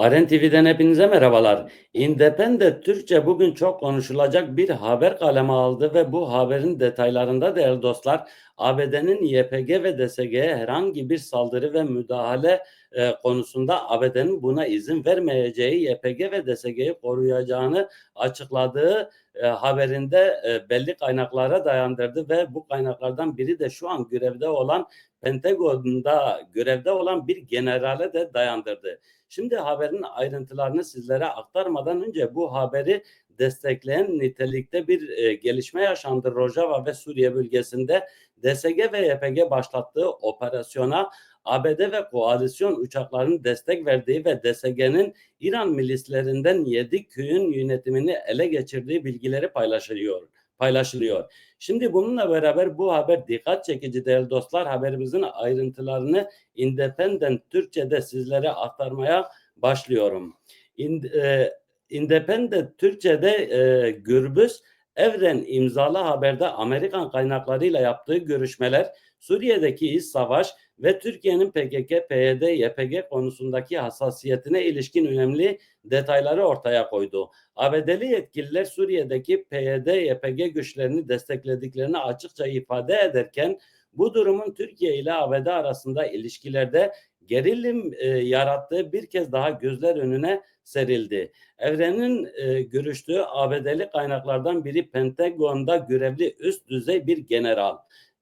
Aren TV'den hepinize merhabalar. Independent Türkçe bugün çok konuşulacak bir haber kaleme aldı ve bu haberin detaylarında değerli dostlar ABD'nin YPG ve DSG'ye herhangi bir saldırı ve müdahale e, konusunda ABD'nin buna izin vermeyeceği YPG ve DSG'yi koruyacağını açıkladığı e, haberinde e, belli kaynaklara dayandırdı ve bu kaynaklardan biri de şu an görevde olan Pentagon'da görevde olan bir generale de dayandırdı. Şimdi haberin ayrıntılarını sizlere aktarmadan önce bu haberi destekleyen nitelikte bir e, gelişme yaşandı Rojava ve Suriye bölgesinde DSG ve YPG başlattığı operasyona ABD ve koalisyon uçaklarının destek verdiği ve DSG'nin İran milislerinden 7 köyün yönetimini ele geçirdiği bilgileri paylaşılıyor paylaşılıyor. Şimdi bununla beraber bu haber dikkat çekici değerli dostlar. Haberimizin ayrıntılarını Independent Türkçe'de sizlere aktarmaya başlıyorum. In, e, Independent Türkçe'de e, Gürbüz Evren imzalı haberde Amerikan kaynaklarıyla yaptığı görüşmeler Suriye'deki iç savaş ve Türkiye'nin PKK, PYD, YPG konusundaki hassasiyetine ilişkin önemli detayları ortaya koydu. ABD'li yetkililer Suriye'deki PYD, YPG güçlerini desteklediklerini açıkça ifade ederken bu durumun Türkiye ile ABD arasında ilişkilerde gerilim e, yarattığı bir kez daha gözler önüne serildi. Evren'in e, görüştüğü ABD'li kaynaklardan biri Pentagon'da görevli üst düzey bir general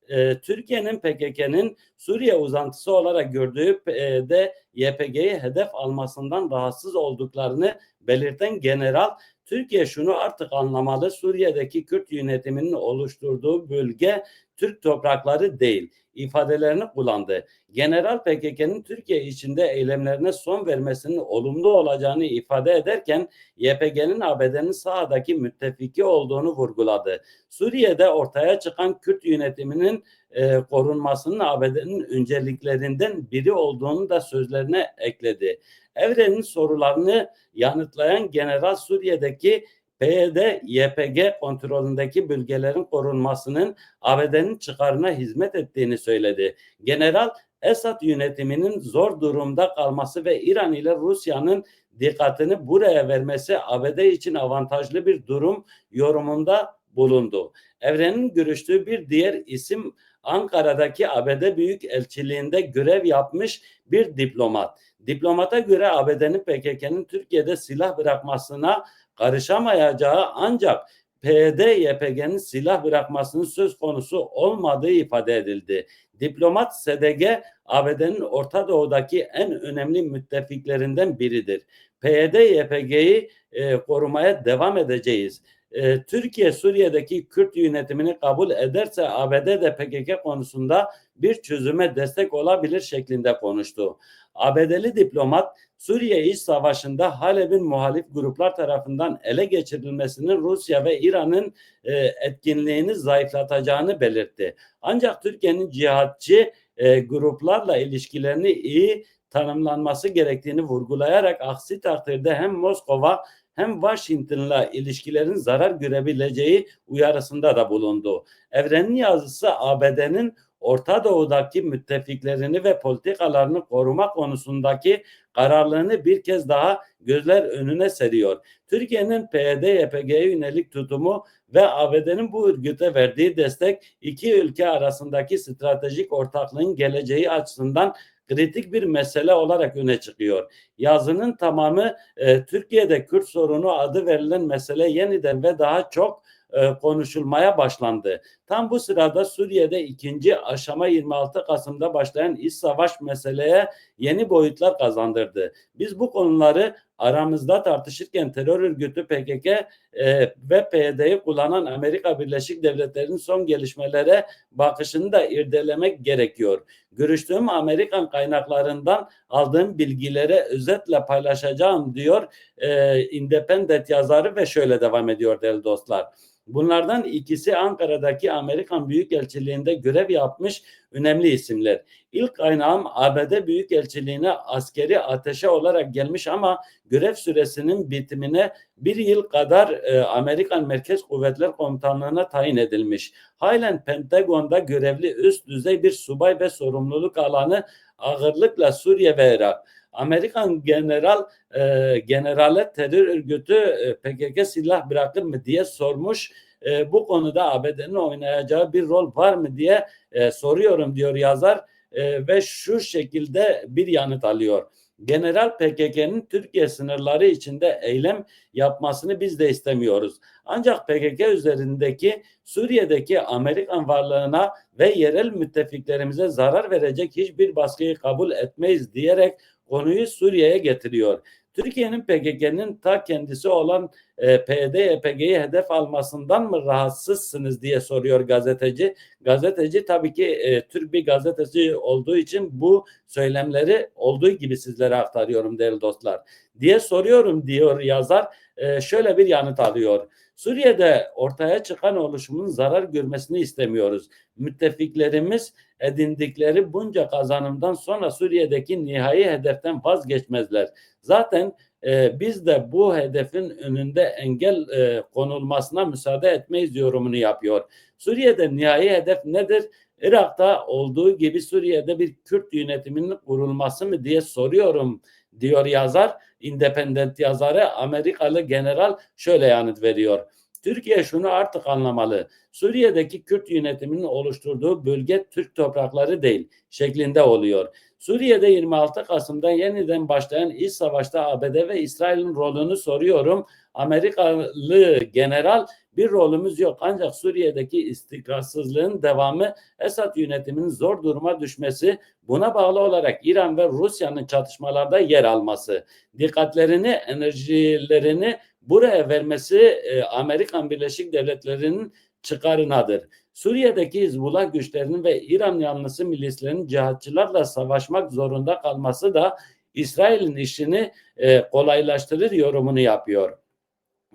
e, Türkiye'nin PKK'nın Suriye uzantısı olarak gördüğü e, de YPG'yi hedef almasından rahatsız olduklarını belirten general Türkiye şunu artık anlamalı Suriye'deki Kürt yönetiminin oluşturduğu bölge Türk toprakları değil ifadelerini kullandı. General PKK'nın Türkiye içinde eylemlerine son vermesinin olumlu olacağını ifade ederken YPG'nin ABD'nin sahadaki müttefiki olduğunu vurguladı. Suriye'de ortaya çıkan Kürt yönetiminin e, korunmasının ABD'nin önceliklerinden biri olduğunu da sözlerine ekledi. Evren'in sorularını yanıtlayan General Suriye'deki PYD, YPG kontrolündeki bölgelerin korunmasının ABD'nin çıkarına hizmet ettiğini söyledi. General Esad yönetiminin zor durumda kalması ve İran ile Rusya'nın dikkatini buraya vermesi ABD için avantajlı bir durum yorumunda bulundu. Evrenin görüştüğü bir diğer isim Ankara'daki ABD Büyükelçiliğinde görev yapmış bir diplomat. Diplomata göre ABD'nin PKK'nın Türkiye'de silah bırakmasına karışamayacağı ancak PYD YPG'nin silah bırakmasının söz konusu olmadığı ifade edildi. Diplomat SDG ABD'nin Orta Doğu'daki en önemli müttefiklerinden biridir. PYD YPG'yi e, korumaya devam edeceğiz. E, Türkiye Suriye'deki Kürt yönetimini kabul ederse ABD de PKK konusunda bir çözüme destek olabilir şeklinde konuştu. ABD'li diplomat Suriye İç Savaşı'nda Halep'in muhalif gruplar tarafından ele geçirilmesinin Rusya ve İran'ın e, etkinliğini zayıflatacağını belirtti. Ancak Türkiye'nin cihatçı e, gruplarla ilişkilerini iyi tanımlanması gerektiğini vurgulayarak aksi takdirde hem Moskova hem Washington'la ilişkilerin zarar görebileceği uyarısında da bulundu. Evrenin yazısı ABD'nin Orta Doğu'daki müttefiklerini ve politikalarını koruma konusundaki kararlılığını bir kez daha gözler önüne seriyor. Türkiye'nin PYD, YPG'ye yönelik tutumu ve ABD'nin bu örgüte verdiği destek iki ülke arasındaki stratejik ortaklığın geleceği açısından kritik bir mesele olarak öne çıkıyor. Yazının tamamı e, Türkiye'de Kürt sorunu adı verilen mesele yeniden ve daha çok e, konuşulmaya başlandı. Tam bu sırada Suriye'de ikinci aşama 26 Kasım'da başlayan iç savaş meseleye yeni boyutlar kazandırdı. Biz bu konuları aramızda tartışırken terör örgütü PKK e, ve PYD'yi kullanan Amerika Birleşik Devletleri'nin son gelişmelere bakışını da irdelemek gerekiyor. Görüştüğüm Amerikan kaynaklarından aldığım bilgilere özetle paylaşacağım diyor e, Independent yazarı ve şöyle devam ediyor değerli dostlar. Bunlardan ikisi Ankara'daki Amerikan Büyükelçiliğinde görev yapmış önemli isimler. İlk kaynağım ABD Büyükelçiliğine askeri ateşe olarak gelmiş ama görev süresinin bitimine bir yıl kadar e, Amerikan Merkez Kuvvetler Komutanlığı'na tayin edilmiş. Halen Pentagon'da görevli üst düzey bir subay ve sorumluluk alanı ağırlıkla Suriye ve Irak. Amerikan general e, generale terör örgütü e, PKK silah bırakır mı diye sormuş. E, bu konuda ABD'nin oynayacağı bir rol var mı diye e, soruyorum diyor yazar e, ve şu şekilde bir yanıt alıyor. General PKK'nın Türkiye sınırları içinde eylem yapmasını biz de istemiyoruz. Ancak PKK üzerindeki Suriye'deki Amerikan varlığına ve yerel müttefiklerimize zarar verecek hiçbir baskıyı kabul etmeyiz diyerek konuyu Suriye'ye getiriyor. Türkiye'nin PKK'nın ta kendisi olan e, PYD, YPG'yi hedef almasından mı rahatsızsınız diye soruyor gazeteci. Gazeteci tabii ki e, Türk bir gazeteci olduğu için bu söylemleri olduğu gibi sizlere aktarıyorum değerli dostlar diye soruyorum diyor yazar. E, şöyle bir yanıt alıyor. Suriye'de ortaya çıkan oluşumun zarar görmesini istemiyoruz. Müttefiklerimiz edindikleri bunca kazanımdan sonra Suriye'deki nihai hedeften vazgeçmezler. Zaten e, biz de bu hedefin önünde engel e, konulmasına müsaade etmeyiz yorumunu yapıyor. Suriye'de nihai hedef nedir? Irak'ta olduğu gibi Suriye'de bir Kürt yönetiminin kurulması mı diye soruyorum diyor yazar. Independent yazarı Amerikalı general şöyle yanıt veriyor. Türkiye şunu artık anlamalı. Suriye'deki Kürt yönetiminin oluşturduğu bölge Türk toprakları değil şeklinde oluyor. Suriye'de 26 Kasım'da yeniden başlayan iç savaşta ABD ve İsrail'in rolünü soruyorum. Amerikalı general bir rolümüz yok. Ancak Suriye'deki istikrarsızlığın devamı Esad yönetiminin zor duruma düşmesi buna bağlı olarak İran ve Rusya'nın çatışmalarda yer alması, dikkatlerini, enerjilerini buraya vermesi e, Amerikan Birleşik Devletleri'nin çıkarınadır. Suriye'deki Hizbullah güçlerinin ve İran yanlısı milislerin cihatçılarla savaşmak zorunda kalması da İsrail'in işini e, kolaylaştırır yorumunu yapıyor.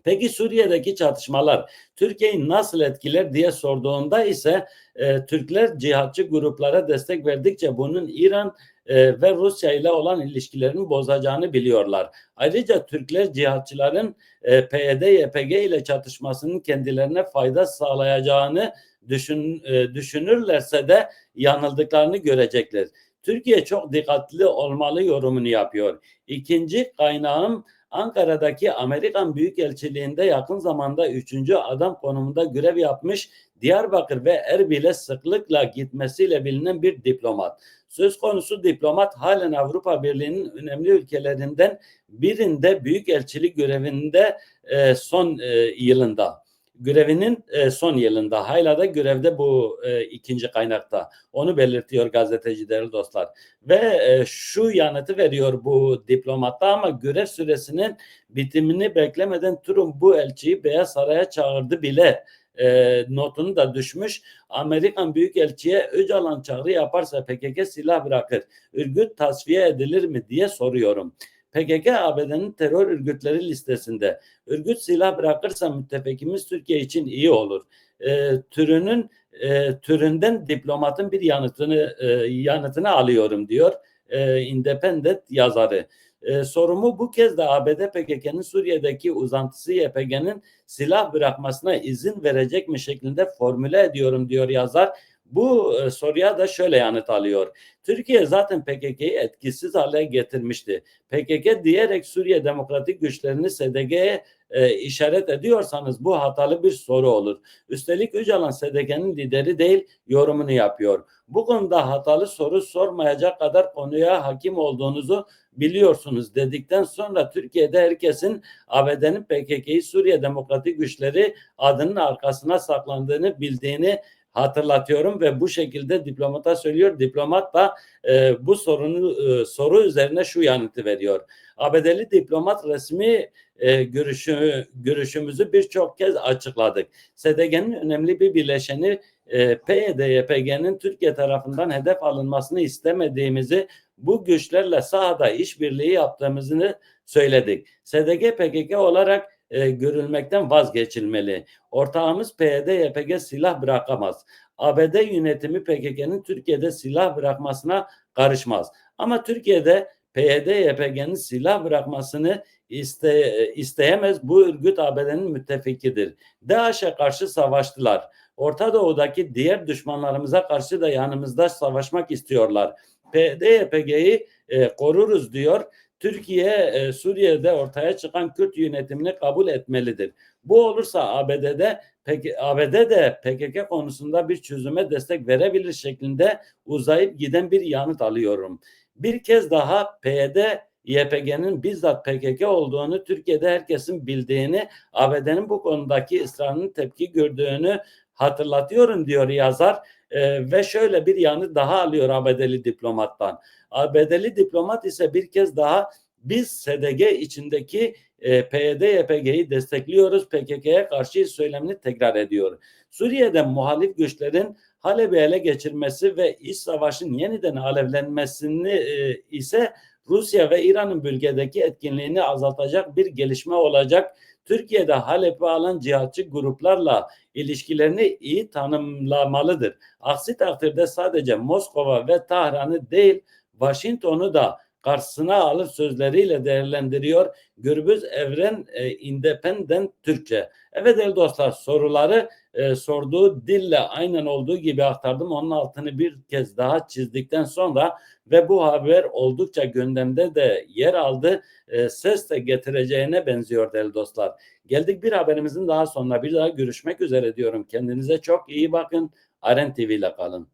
Peki Suriye'deki çatışmalar Türkiye'yi nasıl etkiler diye sorduğunda ise e, Türkler cihatçı gruplara destek verdikçe bunun İran e, ve Rusya ile olan ilişkilerini bozacağını biliyorlar. Ayrıca Türkler cihatçıların e, PYD, YPG ile çatışmasının kendilerine fayda sağlayacağını düşün, e, düşünürlerse de yanıldıklarını görecekler. Türkiye çok dikkatli olmalı yorumunu yapıyor. İkinci kaynağım Ankara'daki Amerikan Büyükelçiliğinde yakın zamanda üçüncü adam konumunda görev yapmış Diyarbakır ve Erbil'e sıklıkla gitmesiyle bilinen bir diplomat. Söz konusu diplomat halen Avrupa Birliği'nin önemli ülkelerinden birinde büyükelçilik görevinde e, son e, yılında görevinin e, son yılında hala da görevde bu e, ikinci kaynakta. Onu belirtiyor gazeteci değerli dostlar. Ve e, şu yanıtı veriyor bu diplomatta ama görev süresinin bitimini beklemeden Trump bu elçiyi Beyaz Saray'a çağırdı bile e, notunu da düşmüş. Amerikan Büyükelçi'ye Öcalan çağrı yaparsa PKK silah bırakır. Örgüt tasfiye edilir mi diye soruyorum. PKK ABD'nin terör örgütleri listesinde. Örgüt silah bırakırsa müttefikimiz Türkiye için iyi olur. E, türünün e, türünden diplomatın bir yanıtını e, yanıtını alıyorum diyor e, Independent yazarı. E, sorumu bu kez de ABD PKK'nın Suriye'deki uzantısı YPG'nin silah bırakmasına izin verecek mi şeklinde formüle ediyorum diyor yazar. Bu e, soruya da şöyle yanıt alıyor. Türkiye zaten PKK'yı etkisiz hale getirmişti. PKK diyerek Suriye Demokratik Güçlerini SDG'ye e, işaret ediyorsanız bu hatalı bir soru olur. Üstelik Öcalan SDG'nin lideri değil yorumunu yapıyor. Bu konuda hatalı soru sormayacak kadar konuya hakim olduğunuzu biliyorsunuz dedikten sonra Türkiye'de herkesin ABD'nin PKK'yı Suriye Demokratik Güçleri adının arkasına saklandığını bildiğini hatırlatıyorum ve bu şekilde diplomata söylüyor. Diplomat da e, bu sorunu e, soru üzerine şu yanıtı veriyor. ABD'li diplomat resmi e, görüşü, görüşümüzü birçok kez açıkladık. SDG'nin önemli bir bileşeni e, PYD, YPG'nin Türkiye tarafından hedef alınmasını istemediğimizi bu güçlerle sahada işbirliği yaptığımızı söyledik. SDG PKK olarak e, görülmekten vazgeçilmeli. Ortağımız PYD, YPG silah bırakamaz. ABD yönetimi PKK'nın Türkiye'de silah bırakmasına karışmaz. Ama Türkiye'de PYD, YPG'nin silah bırakmasını iste, isteyemez. Bu örgüt ABD'nin müttefikidir. DAEŞ'e karşı savaştılar. Orta Doğu'daki diğer düşmanlarımıza karşı da yanımızda savaşmak istiyorlar. PYD, YPG'yi e, koruruz diyor. Türkiye e, Suriye'de ortaya çıkan Kürt yönetimini kabul etmelidir. Bu olursa ABD'de peki ABD de PKK konusunda bir çözüme destek verebilir şeklinde uzayıp giden bir yanıt alıyorum. Bir kez daha PYD YPG'nin bizzat PKK olduğunu Türkiye'de herkesin bildiğini ABD'nin bu konudaki ısrarının tepki gördüğünü hatırlatıyorum diyor yazar Ee, ve şöyle bir yanıt daha alıyor ABD'li diplomattan. ABD'li diplomat ise bir kez daha biz SDG içindeki e, PYD YPG'yi destekliyoruz. PKK'ya karşı söylemini tekrar ediyor. Suriye'de muhalif güçlerin Halep'i ele geçirmesi ve iç savaşın yeniden alevlenmesini e, ise Rusya ve İran'ın bölgedeki etkinliğini azaltacak bir gelişme olacak. Türkiye'de Halep'i alan cihatçı gruplarla ilişkilerini iyi tanımlamalıdır. Aksi takdirde sadece Moskova ve Tahran'ı değil Washington'u da karşısına alır sözleriyle değerlendiriyor. Gürbüz Evren e, Independent Türkçe. Evet değerli dostlar soruları e, sorduğu dille aynen olduğu gibi aktardım. Onun altını bir kez daha çizdikten sonra ve bu haber oldukça gündemde de yer aldı. E, ses de getireceğine benziyor değerli dostlar. Geldik bir haberimizin daha sonuna bir daha görüşmek üzere diyorum. Kendinize çok iyi bakın. Aren TV ile kalın.